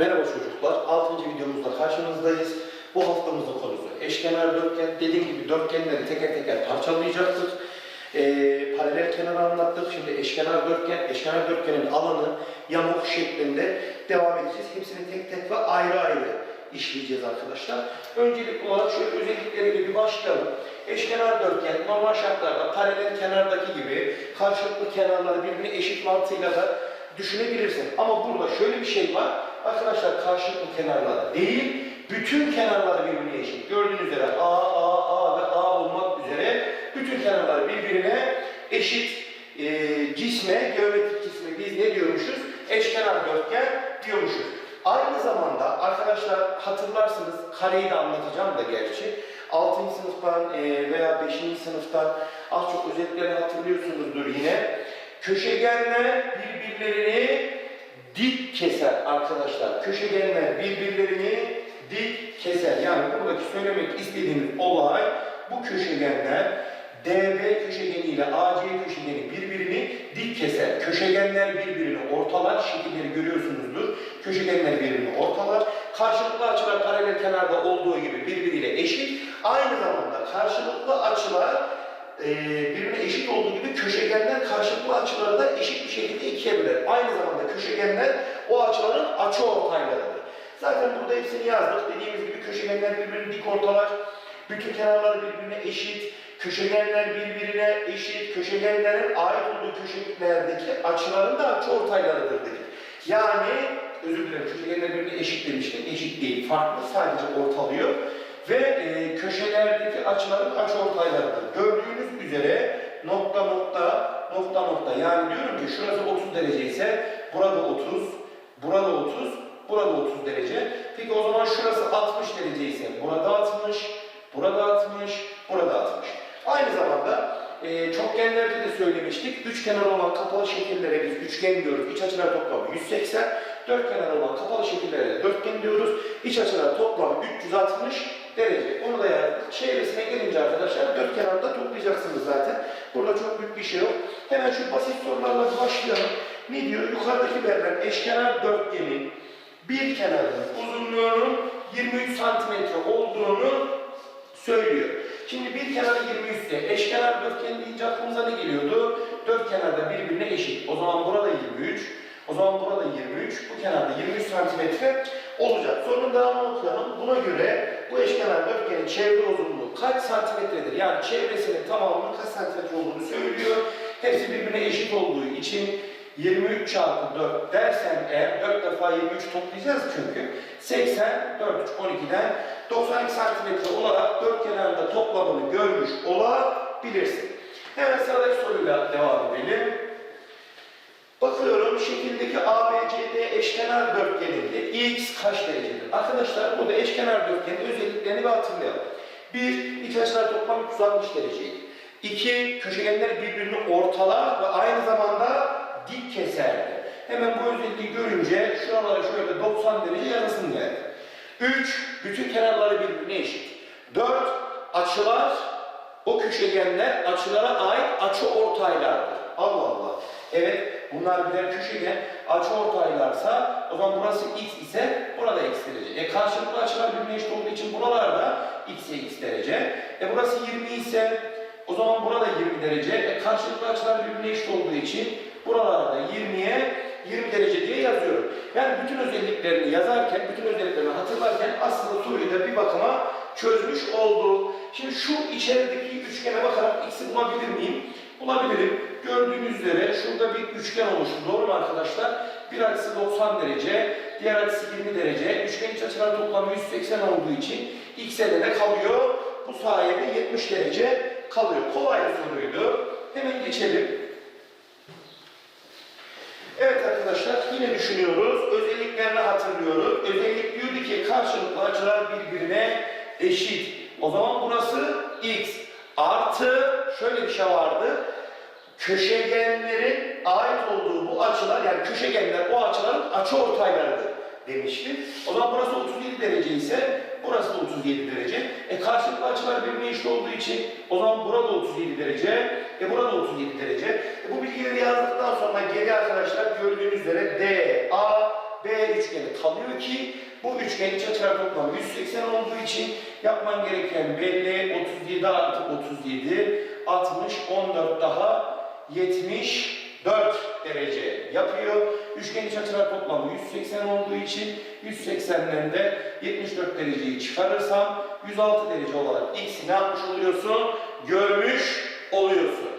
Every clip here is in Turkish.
Merhaba çocuklar, 6. videomuzda karşınızdayız. Bu haftamızın konusu eşkenar dörtgen. Dediğim gibi dörtgenleri teker teker parçalayacaktık. Ee, paralel kenarı anlattık. Şimdi eşkenar dörtgen, eşkenar dörtgenin alanı yamuk şeklinde devam edeceğiz. Hepsini tek tek ve ayrı ayrı işleyeceğiz arkadaşlar. Öncelikli olarak şöyle özellikleriyle bir başlayalım. Eşkenar dörtgen normal şartlarda paralel kenardaki gibi karşılıklı kenarları birbirine eşit mantığıyla da düşünebilirsin. Ama burada şöyle bir şey var. Arkadaşlar karşılıklı kenarlar değil, bütün kenarlar birbirine eşit. Gördüğünüz üzere A, A, A ve A olmak üzere bütün kenarlar birbirine eşit e, cisme, geometrik cisme biz ne diyormuşuz? Eşkenar dörtgen diyormuşuz. Aynı zamanda arkadaşlar hatırlarsınız kareyi de anlatacağım da gerçi. 6. sınıftan e, veya 5. sınıftan az çok özelliklerini hatırlıyorsunuzdur yine. Köşegenler birbirlerini dik keser arkadaşlar. Köşegenler birbirlerini dik keser. Yani buradaki söylemek istediğimiz olay bu köşegenler DB köşegeni ile AC köşegeni birbirini dik keser. Köşegenler birbirini ortalar. Şekilleri görüyorsunuzdur. Köşegenler birbirini ortalar. Karşılıklı açılar paralel kenarda olduğu gibi birbiriyle eşit. Aynı zamanda karşılıklı açılar e, birbirine eşit olduğu gibi köşegenler karşılıklı açıları da eşit bir şekilde ikiye böler. Aynı zamanda köşegenler o açıların açı ortaylarıdır. Zaten burada hepsini yazdık. Dediğimiz gibi köşegenler birbirini dik ortalar. Bütün kenarlar birbirine eşit. Köşegenler birbirine eşit. Köşegenlerin ait olduğu köşegenlerdeki açıların da açı ortaylarıdır dedik. Yani özür dilerim köşegenler birbirine eşit demiştim. Eşit değil. Farklı sadece ortalıyor ve e, köşelerdeki açıların açı ortaylarıdır. Gördüğünüz üzere nokta nokta nokta nokta yani diyorum ki şurası 30 derece ise burada 30, burada 30, burada 30 derece. Peki o zaman şurası 60 derece ise burada 60, burada 60, burada 60. Aynı zamanda e, çokgenlerde de söylemiştik. Üç kenar olan kapalı şekillere biz üçgen diyoruz. İç açılar toplamı 180. Dört kenar olan kapalı şekillere dörtgen diyoruz. İç açılar toplamı 360 derece. Onu da yazdık. Çevresine gelince arkadaşlar dört kenarda toplayacaksınız zaten. Burada çok büyük bir şey yok. Hemen şu basit sorularla başlayalım. Ne diyor? Yukarıdaki verilen eşkenar dörtgenin bir kenarının uzunluğunun 23 santimetre olduğunu söylüyor. Şimdi bir kenarı 23 ise eşkenar dörtgen deyince aklımıza ne geliyordu? Dört kenarda birbirine eşit. O zaman burada 23, o zaman burada 23, bu kenarda 23 santimetre olacak. Sorunun devamını okuyalım. Buna göre bu eşkenar dörtgenin çevre uzunluğu kaç santimetredir? Yani çevresinin tamamının kaç santimetre olduğunu söylüyor. Hepsi birbirine eşit olduğu için 23 çarpı 4 dersen eğer 4 defa 23 toplayacağız çünkü 80, 4, 3, 12'den 92 santimetre olarak dört kenarında toplamını görmüş olabilirsin. Hemen sıradaki soruyla devam edelim. Bakıyorum şekildeki ABCD eşkenar dörtgeninde x kaç derecedir? Arkadaşlar burada eşkenar dörtgenin özelliklerini bir hatırlayalım. Bir, iç açılar toplam 360 dereceydi. İki, köşegenler birbirini ortalar ve aynı zamanda dik keserdi. Hemen bu özelliği görünce şuralara şöyle 90 derece yazısın geldi. 3. Bütün kenarları birbirine eşit. 4. Açılar, o köşegenler açılara ait açı ortaylardır. Allah Allah. Evet, bunlar birer köşegen. Açı ortaylarsa, o zaman burası x ise burada x derece. E karşılıklı açılar birbirine eşit olduğu için buralarda x'e x derece. E burası 20 ise, o zaman burada 20 derece. E karşılıklı açılar birbirine eşit olduğu için buralarda 20'ye 20 derece diye yazıyorum. Yani bütün özelliklerini yazarken, bütün özelliklerini hatırlarken aslında soruyu da bir bakıma çözmüş oldu. Şimdi şu içerideki üçgene bakarak x'i bulabilir miyim? Bulabilirim. Gördüğünüz üzere şurada bir üçgen oluştu. Doğru mu arkadaşlar? Bir açısı 90 derece, diğer açısı 20 derece. Üçgen iç açılar toplamı 180 olduğu için x'e de kalıyor? Bu sayede 70 derece kalıyor. Kolay bir soruydu. Hemen geçelim. Evet arkadaşlar yine düşünüyoruz. Özelliklerini hatırlıyoruz. Özellik diyordu ki karşılıklı açılar birbirine eşit. O zaman burası x. Artı şöyle bir şey vardı. Köşegenlerin ait olduğu bu açılar yani köşegenler o açıların açı ortaylarıdır demişti. O zaman burası 37 derece ise burası da 37 derece. E karşılıklı açılar birbirine eşit olduğu için o zaman burada 37 derece, e burada 37 derece. E bu bilgileri yazdıktan sonra geri arkadaşlar gördüğünüz üzere D, A, B üçgeni kalıyor ki bu üçgen iç açılar toplamı 180 olduğu için yapman gereken belli 37 artı 37 60 14 daha 74 derece yapıyor. Üçgen iç açılar toplamı 180 olduğu için 180'den de 74 dereceyi çıkarırsam 106 derece olarak x'i ne yapmış oluyorsun? Görmüş oluyorsun.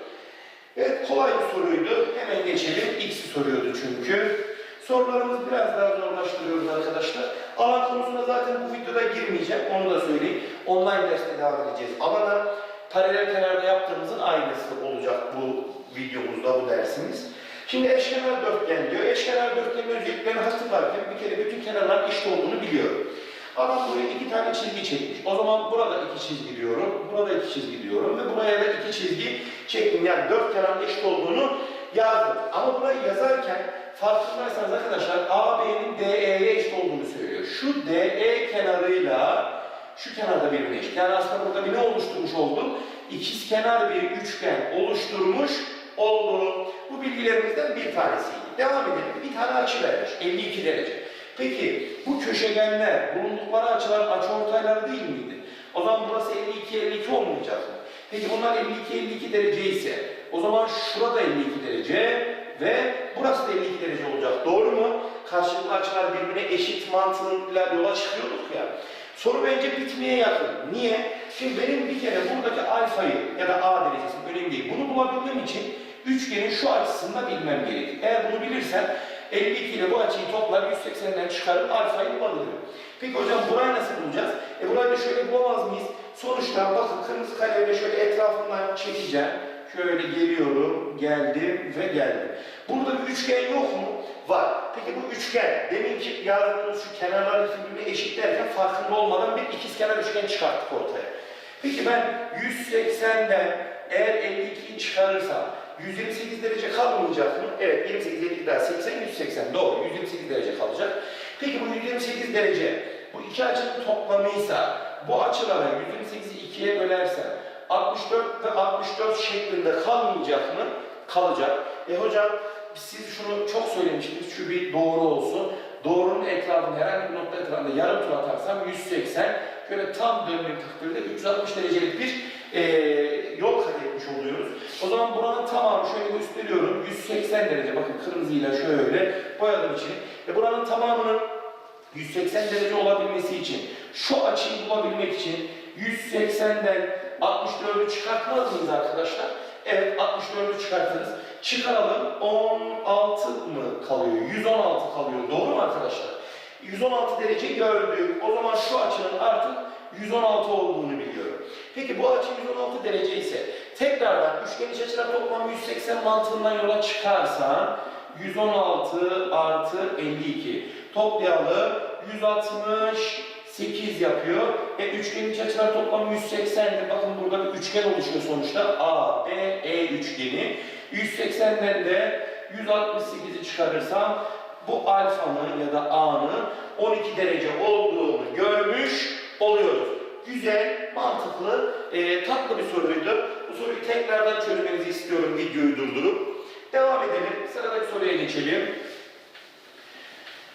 Evet kolay bir soruydu. Hemen geçelim. X'i soruyordu çünkü. Sorularımızı biraz daha zorlaştırıyoruz arkadaşlar. Alan konusuna zaten bu videoda girmeyeceğim. Onu da söyleyeyim. Online derste devam edeceğiz. Alana paralel kenarda yaptığımızın aynısı olacak bu videomuzda, bu dersimiz. Şimdi eşkenar dörtgen diyor. Eşkenar dörtgenin özelliklerini hatırlarken bir kere bütün kenarların eşit olduğunu biliyorum. Adam buraya iki tane çizgi çekmiş. O zaman burada iki çizgi diyorum, burada iki çizgi diyorum ve buraya da iki çizgi çektim. Yani dört kenarın eşit olduğunu yazdım. Ama burayı yazarken farkındaysanız arkadaşlar AB'nin DE'ye eşit olduğunu söylüyor. Şu DE kenarıyla şu kenarda eşit. Yani aslında burada bir ne oluşturmuş oldum? İkiz kenar bir üçgen oluşturmuş oldu. Bu bilgilerimizden bir tanesiydi. Devam edelim. Bir tane açı vermiş. 52 derece. Peki bu köşegenler bulundukları açıların açıortayları değil miydi? O zaman burası 52-52 olmayacak mı? Peki bunlar 52-52 derece ise o zaman şurada 52 derece ve burası da 52 derece olacak. Doğru mu? Karşılıklı açılar birbirine eşit mantığıyla yola çıkıyorduk ya. Soru bence bitmeye yakın. Niye? Şimdi benim bir kere buradaki alfayı ya da a derecesini önemli değil. Bunu bulabilmem için üçgenin şu açısını bilmem gerekir. Eğer bunu bilirsem 52 ile bu açıyı toplar 180'den çıkarıp alfayı bulabilirim. Peki hocam burayı nasıl bulacağız? E burayı da şöyle bulamaz mıyız? Sonuçta bakın kırmızı kalemle şöyle etrafından çekeceğim. Şöyle geliyorum, geldim ve geldim. Burada bir üçgen yok mu? Var. Peki bu üçgen, deminki yazdığımız şu kenarları birbirine eşitlerken farkında olmadan bir ikizkenar üçgen çıkarttık ortaya. Peki ben 180'den eğer 52'yi çıkarırsam 128 derece kalmayacak mı? Evet 28, 52 daha 80, 180. Doğru 128 derece kalacak. Peki bu 128 derece bu iki açının toplamıysa bu açılara 128'i ikiye bölersem 64 ve 64 şeklinde kalmayacak mı? Kalacak. E hocam siz şunu çok söylemiştiniz. Şu bir doğru olsun. Doğrunun etrafında herhangi bir nokta etrafında yarım tur atarsam 180 şöyle tam döndüğüm takdirde 360 derecelik bir e, yol kat etmiş oluyoruz. O zaman buranın tamamı şöyle gösteriyorum. 180 derece. Bakın kırmızıyla şöyle boyadım içini. Ve buranın tamamının 180 derece olabilmesi için şu açıyı bulabilmek için 180'den 64'ü çıkartmaz mıyız arkadaşlar? Evet 64'ü çıkartırız. Çıkaralım 16 mı kalıyor? 116 kalıyor. Doğru mu arkadaşlar? 116 derece gördük. O zaman şu açının artık 116 olduğunu biliyorum. Peki bu açı 116 derece ise tekrardan üçgen iç açılar toplamı 180 mantığından yola çıkarsan 116 artı 52 toplayalım 168 yapıyor. E üçgen iç açılar toplamı 180'dir. Bakın burada bir üçgen oluşuyor sonuçta. A, B, E üçgeni. 180'den de 168'i çıkarırsam bu alfanın ya da A'nın 12 derece olduğunu görmüş oluyoruz. Güzel, mantıklı, e, tatlı bir soruydu. Bu soruyu tekrardan çözmenizi istiyorum videoyu durdurup. Devam edelim. Sıradaki soruya geçelim.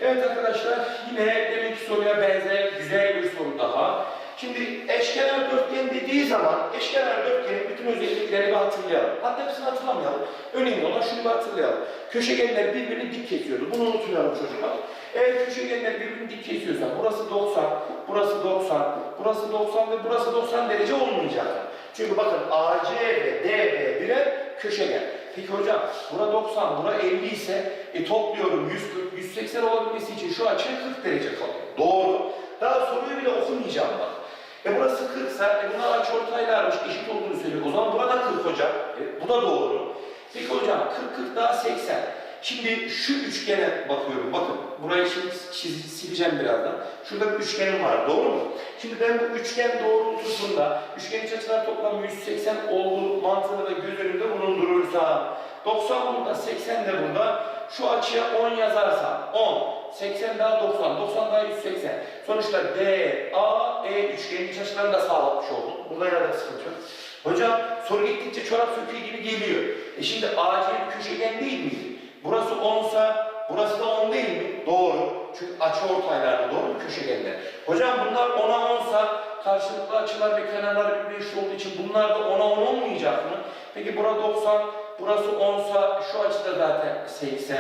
Evet arkadaşlar, yine deminki soruya benzer güzel bir soru daha. Şimdi eşkenar dörtgen dediği zaman eşkenar dörtgenin bütün özelliklerini bir hatırlayalım. Hatta hepsini hatırlamayalım. Önemli olan şunu bir hatırlayalım. Köşegenler birbirini dik kesiyordu. Bunu unutmayalım çocuklar. Eğer köşegenler birbirini dik kesiyorsa burası 90, burası 90, burası 90 ve burası 90 derece olmayacak. Çünkü bakın AC ve DB birer köşegen. Peki hocam bura 90, bura 50 ise e, topluyorum 140, 180 olabilmesi için şu açı 40 derece kalıyor. Doğru. Daha soruyu bile okumayacağım bak. E burası 40 ise e bunlar açıortaylarmış eşit olduğunu söylüyor. O zaman burada 40 hocam. E, bu da doğru. Peki hocam 40 40 daha 80. Şimdi şu üçgene bakıyorum. Bakın burayı şimdi çiz, sileceğim birazdan. Şurada bir üçgenim var. Doğru mu? Şimdi ben bu üçgen doğrultusunda üçgen iç açılar toplamı 180 olduğu mantığını da göz önünde bulundurursam 90 burada 80 de burada şu açıya 10 yazarsam 10 80 daha 90, 90 daha 180. Sonuçta D, A, E üçgenin iç açılarını da sağlatmış oldum. Burada da sıkıntı yok. Hocam soru gittikçe çorap söküğü gibi geliyor. E şimdi AC bir köşegen değil miydi? Burası 10 sa burası da 10 değil mi? Doğru. Çünkü açı ortaylarda doğru mu köşegenler? Hocam bunlar 10'a 10'sa karşılıklı açılar ve kenarlar eşit olduğu için bunlar da 10'a 10 olmayacak mı? Peki bura 90, burası 10'sa şu açı da zaten 80.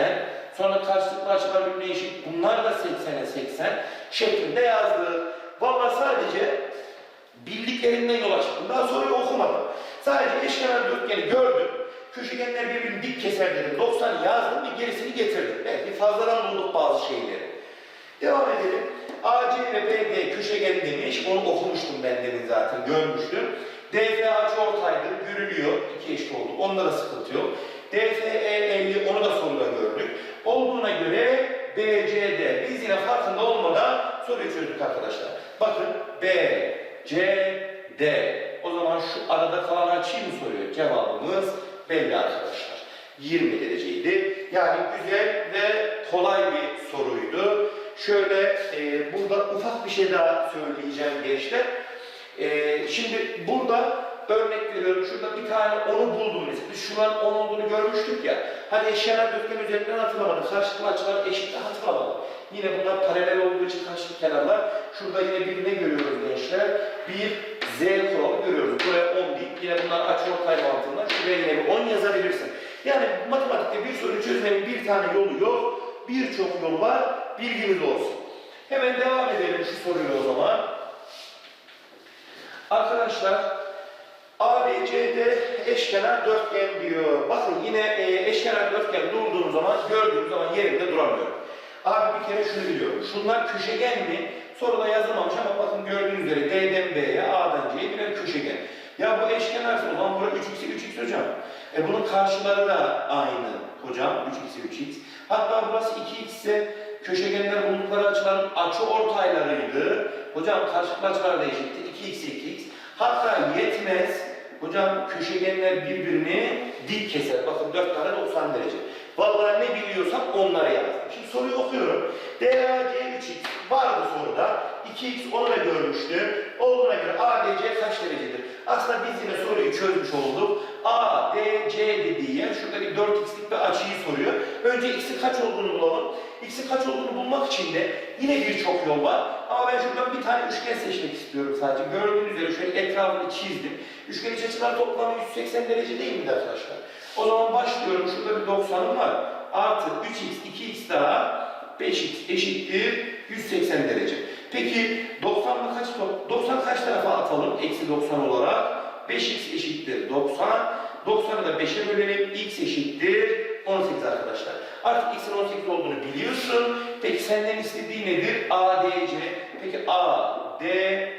Sonra karşılıklı açılar birbirine eşit. Bunlar da 80'e 80 şeklinde yazdık. Vallahi sadece bildiklerinden yola çıktım. Daha soruyu okumadım. Sadece eşkenar dörtgeni gördüm. Köşegenler birbirini dik keser dedim. 90 yazdım ve gerisini getirdim. Belki fazladan bulduk bazı şeyleri. Devam edelim. AC ve BD köşegen demiş. Onu okumuştum ben demin zaten. Görmüştüm. DF açı ortaydır. Görülüyor. İki eşit oldu. Onda da sıkıntı yok. DFE 50 onu da soruda gördük. Olduğuna göre BCD. Biz yine farkında olmadan soruyu çözdük arkadaşlar. Bakın B, C, D. O zaman şu arada kalan açıyı mı soruyor? Cevabımız belli arkadaşlar. 20 dereceydi. Yani güzel ve kolay bir soruydu. Şöyle e, burada ufak bir şey daha söyleyeceğim gençler. E, şimdi burada örnek veriyorum. Şurada bir tane onu buldum mesela. Biz şu an 10 olduğunu görmüştük ya. Hani eşyalar dörtgen üzerinden hatırlamadık. Karşılıklı açılar eşitle hatırlamadık. Yine bunlar paralel olduğu için karşılıklı kenarlar. Şurada yine bir ne görüyoruz gençler? Bir Z kuralı görüyoruz. Buraya 10 deyip yine bunlar açı ortay mantığından şuraya yine bir 10 yazabilirsin. Yani matematikte bir soru çözmenin bir tane yolu yok. Birçok yolu var. Bilginiz olsun. Hemen devam edelim şu soruyla o zaman. Arkadaşlar ABCD eşkenar dörtgen diyor. Bakın yine e, eşkenar dörtgen durduğum zaman gördüğüm zaman yerimde duramıyorum. Abi bir kere şunu biliyorum. Şunlar köşegen mi? Soruda yazılmamış ama bakın gördüğünüz üzere D'den B'ye, A'dan C'ye birer köşegen. Ya bu eşkenar o zaman burada 3x'i 3x hocam. E bunun karşıları da aynı hocam. 3x'i 3x. Hatta burası 2x ise köşegenler buldukları açıların açı ortaylarıydı. Hocam da eşitti. 2x 2x. Hatta yetmez. Hocam köşegenler birbirini dik keser. Bakın 4 tane 90 derece. Vallahi ne biliyorsam onları yazdım. Şimdi soruyu okuyorum. DAC 3x vardı soruda. 2x onu da görmüştüm. Olduğuna göre ADC kaç derecedir? Aslında biz yine soruyu çözmüş olduk. ADC dediği yer şurada bir 4x'lik bir açıyı soruyor. Önce x'in kaç olduğunu bulalım. X'in kaç olduğunu bulmak için de yine birçok yol var. Ama ben şuradan bir tane üçgen seçmek istiyorum sadece. Gördüğünüz üzere şöyle etrafını çizdim. Üçgen iç açılar toplamı 180 derece değil mi arkadaşlar? O zaman başlıyorum. Şurada bir 90'ım var. Artı 3x, 2x daha 5x eşittir 180 derece. Peki 90'ı kaç, 90 kaç tarafa atalım? Eksi 90 olarak. 5x eşittir 90. 90'ı da 5'e bölelim. x eşittir 18 arkadaşlar. Artık x'in 18 olduğunu biliyorsun. Peki senden istediği nedir? A, D, C. Peki A, D,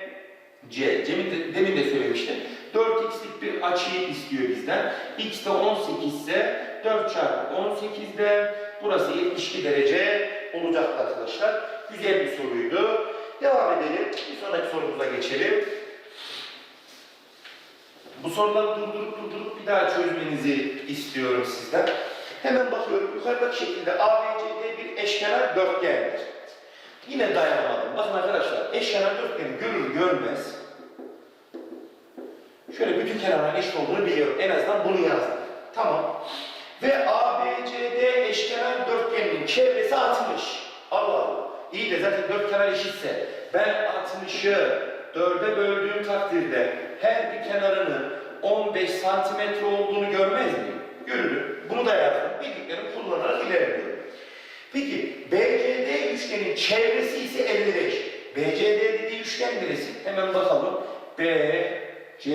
C. Demin de, demin de söylemiştim. 4x'lik bir açıyı istiyor bizden. x de 18 ise 4 çarpı 18'de burası 72 derece olacaktı arkadaşlar. Güzel bir soruydu. Devam edelim. Bir sonraki sorumuza geçelim. Bu soruları durdurup durdurup bir daha çözmenizi istiyorum sizden. Hemen bakıyorum. Yukarıdaki şekilde ABCD bir eşkenar dörtgendir. Yine dayanamadım. Bakın arkadaşlar eşkenar dörtgeni görür görmez şöyle bütün kenarların eşit olduğunu biliyorum. En azından bunu yazdım. Tamam. Ve ABCD eşkenar dörtgeninin çevresi 60. Allah Allah. İyi de zaten dört kenar eşitse ben 60'ı dörde böldüğüm takdirde her bir kenarının 15 santimetre olduğunu görmez miyim? Görürüm. Bunu da yazdım. Bildiklerimi kullanarak ilerliyorum. Peki BCD üçgenin çevresi ise 55. BCD dediği üçgen neresi? Hemen bakalım. B, C,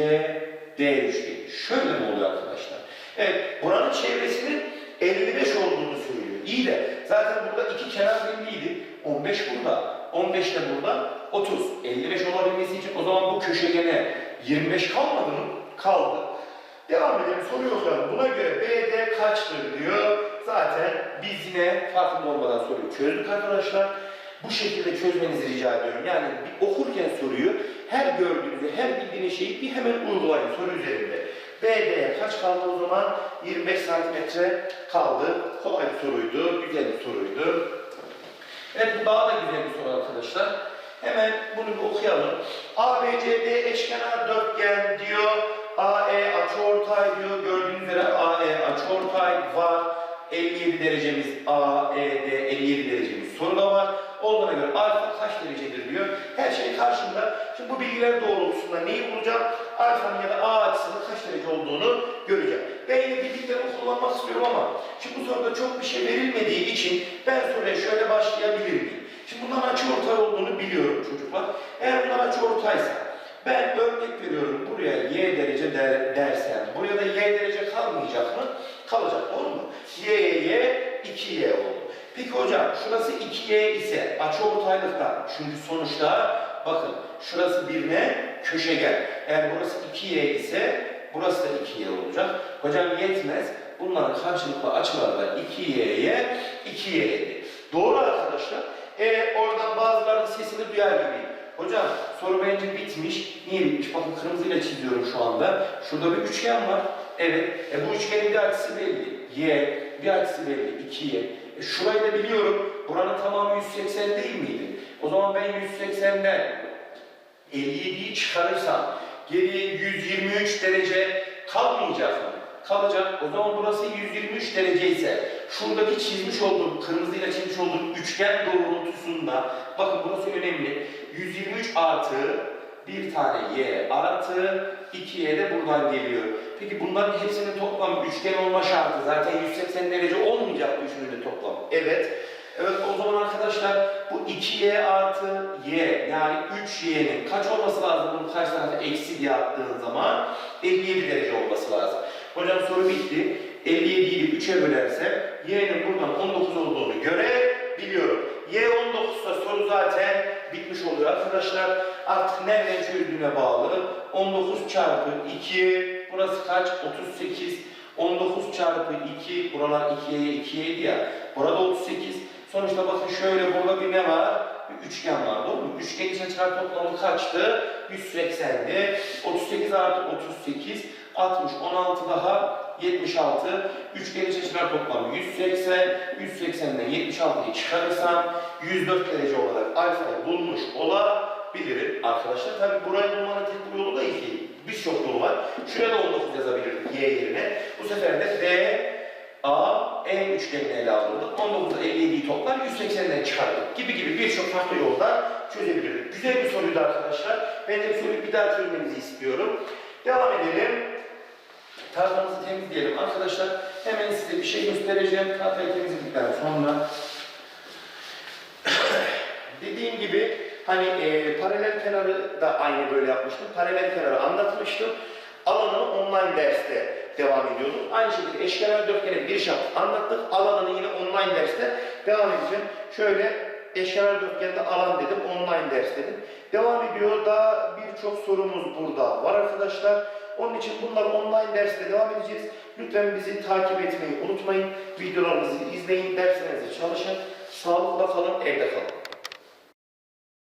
D üçgeni. Şöyle mi oluyor arkadaşlar? Evet, buranın çevresinin 55 olduğunu söylüyor. İyi de zaten burada iki kenar belliydi. 15 burada, 15 de burada, 30. 55 olabilmesi için o zaman bu köşegene 25 kalmadı mı? Kaldı. Devam edelim, soruyu okuyalım. Buna göre BD kaçtır diyor. Zaten biz yine farkında olmadan soruyu çözdük arkadaşlar. Bu şekilde çözmenizi rica ediyorum. Yani okurken soruyu her gördüğünüzde, her bildiğiniz şeyi bir hemen uygulayın soru üzerinde. BD'ye kaç kaldı o zaman? 25 santimetre kaldı. Kolay bir soruydu, güzel bir soruydu. Evet bu daha da güzel bir soru arkadaşlar. Hemen bunu bir okuyalım. ABCD eşkenar dörtgen diyor. Gördüğünüz üzere AE açıortay var. 57 derecemiz A, E, D 57 derecemiz soruda var. Olduğuna göre alfa kaç derecedir diyor. Her şey karşımda. Şimdi bu bilgiler doğrultusunda neyi bulacağım? Alfanın ya da A açısının kaç derece olduğunu göreceğim. Ben yine bildiklerimi kullanmak istiyorum ama şimdi bu soruda çok bir şey verilmediği için ben soruya şöyle başlayabilir miyim? Şimdi bunların açı ortay olduğunu biliyorum çocuklar. Eğer bunlar açı ortaysa ben örnek veriyorum buraya y derece der, dersem buraya da y derece kalmayacak mı? Kalacak doğru mu? y'ye y 2y oldu. Peki hocam şurası 2y ise açı ortaylıkta çünkü sonuçta bakın şurası bir ne? Köşegen. Eğer burası 2y ise burası da 2y olacak. Hocam yetmez. Bunların karşılıklı açıları da 2y'ye 2y'ydi. Doğru arkadaşlar. E, oradan bazılarının sesini duyar gibiyim. Hocam soru bence bitmiş. Niye bitmiş? Bakın kırmızıyla çiziyorum şu anda. Şurada bir üçgen var. Evet. E, bu üçgenin bir açısı belli. Y. Bir açısı belli. 2Y. E, şurayı da biliyorum. Buranın tamamı 180 değil miydi? O zaman ben 180'den 57'yi çıkarırsam geriye 123 derece kalmayacak mı? Kalacak. O zaman burası 123 derece ise şuradaki çizmiş olduğum, kırmızıyla çizmiş olduğum üçgen doğrultusunda bakın burası önemli. 123 artı bir tane y artı 2y de buradan geliyor. Peki bunların hepsinin toplamı üçgen olma şartı zaten 180 derece olmayacak bu üçünün toplamı. Evet. Evet o zaman arkadaşlar bu 2y artı y yani 3y'nin kaç olması lazım bunun karşı tarafı eksi diye attığın zaman 57 derece olması lazım. Hocam soru bitti. 57'yi 3'e bölersem y'nin buradan 19 olduğunu görebiliyorum. y 19 ise soru zaten bitmiş oluyor arkadaşlar. Artık nereden çözdüğüne bağlı. 19 çarpı 2 burası kaç? 38. 19 çarpı 2 buralar 2'ye 2'yeydi ya. Burada 38. Sonuçta bakın şöyle burada bir ne var? Bir üçgen var doğru mu? Üçgen için çıkar toplamı kaçtı? 180'di. 38 artı 38 60 16 daha 76 üçgen için çıkar toplamı 180 180'den 76'yı çıkarırsam 104 derece olarak alfayı bulmuş olabilirim arkadaşlar. Tabi burayı bulmanın tek bir yolu da iki. Birçok yolu var. Şuraya da 19 yazabilirdik y yerine. Bu sefer de D A, E üçgenini ele alırdık. 19'da 57'yi toplar 180'den çıkardık gibi gibi birçok farklı yolda çözebilirdik. Güzel bir soruydu arkadaşlar. Ben de bu soruyu bir daha çözmenizi istiyorum. Devam edelim. Tahtamızı temizleyelim arkadaşlar. Hemen size bir şey göstereceğim. Tahtayı temizledikten sonra. Dediğim gibi hani e, paralel kenarı da aynı böyle yapmıştım. Paralel kenarı anlatmıştım. Alanını online derste devam ediyordum. Aynı şekilde eşkenar dörtgene giriş yaptık, anlattık. Alanını yine online derste devam edeceğim. Şöyle eşkenar dörtgende alan dedim, online ders dedim. Devam ediyor. Daha birçok sorumuz burada var arkadaşlar. Onun için bunlar online derste devam edeceğiz. Lütfen bizi takip etmeyi unutmayın. Videolarımızı izleyin, derslerinizi çalışın. Sağlıkla kalın, evde kalın.